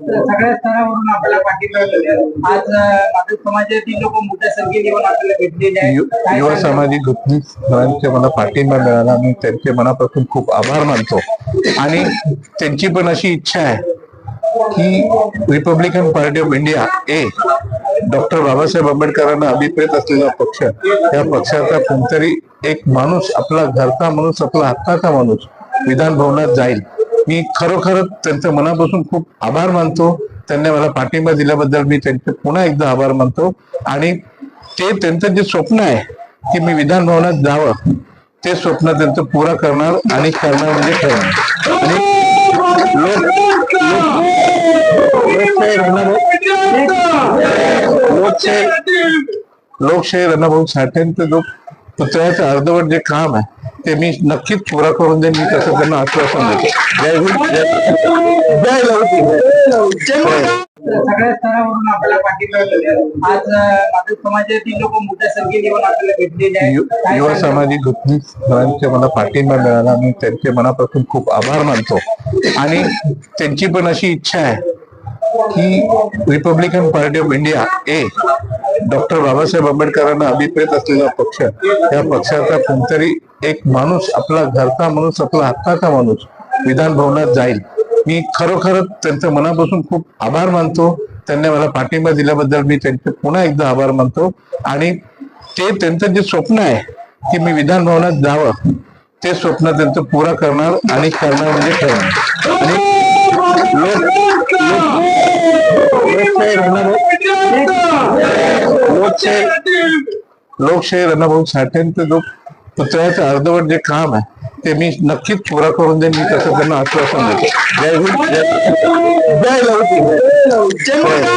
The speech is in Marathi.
सगळ्या स्तरावरून आपल्याला पाठिंबा आज माधव समाजातील लोक मोठ्या संख्येने आपल्याला भेटलेले आहेत. युवा? सामाजिक घटनेचे मला पाठिंबा मिळाला. मी त्यांचे मनापासून खूप आभार मानतो. आणि त्यांची पण अशी इच्छा आहे की Republican party of India A doctor Babasaheb आंबेडकरांना अभिप्रेत असलेला पक्ष या पक्षाचा कोणतरी एक माणूस आपला घरचा माणूस आपला हक्काचा माणूस विधान भवनात जाईल. मी खरोखरच त्यांचं मनापासून खूप आभार मानतो. त्यांनी मला पाठिंबा दिल्याबद्दल मी त्यांचे पुन्हा एकदा आभार मानतो. आणि ते त्यांचं जे स्वप्न आहे की मी विधान भवनात जावं ते स्वप्न त्यांचं पुरा करणार आणि करणार म्हणजे करणार आणि लोकशाही रणभाऊ लोकशाही रणाभाऊ रणभाऊ जो पुतळ्याचं अर्धवट जे काम आहे ते मी नक्कीच पुरा करून देईन. मी तसं त्यांना आश्वासन देतो जय हिंद जय जय सगळ्या स्तरावरून आपल्याला पाठिंबा आज माधव समाजातील लोक मोठ्या संख्येने येऊन आपल्याला भेटलेले आहेत. युवा? सामाजिक घटनेचे मला पाठिंबा मिळाला. मी त्यांचे मनापासून खूप आभार मानतो. आणि त्यांची पण अशी इच्छा आहे की Republican party of India A doctor Babasaheb आंबेडकरांना अभिप्रेत असलेला पक्ष. या पक्षाचा कोणतरी एक माणूस आपला घरचा माणूस आपला हक्काचा माणूस विधान भवनात जाईल. मी खरोखरच त्यांचं मनापासून खूप आभार मानतो. त्यांनी मला पाठिंबा दिल्याबद्दल मी त्यांचे पुन्हा एकदा आभार मानतो. आणि ते त्यांचं जे स्वप्न आहे की मी विधान भवनात जावं ते स्वप्न त्यांचं पुरा करणार आणि करणार म्हणजे करणार आणि लोक लोकशाही लोकशाही जो पुतळ्याचं अर्धवट जे काम आहे ते मी नक्कीच पुरा करून देईन मी तसं त्यांना आश्वासन देतो जय हिंद जय जय लवकी जय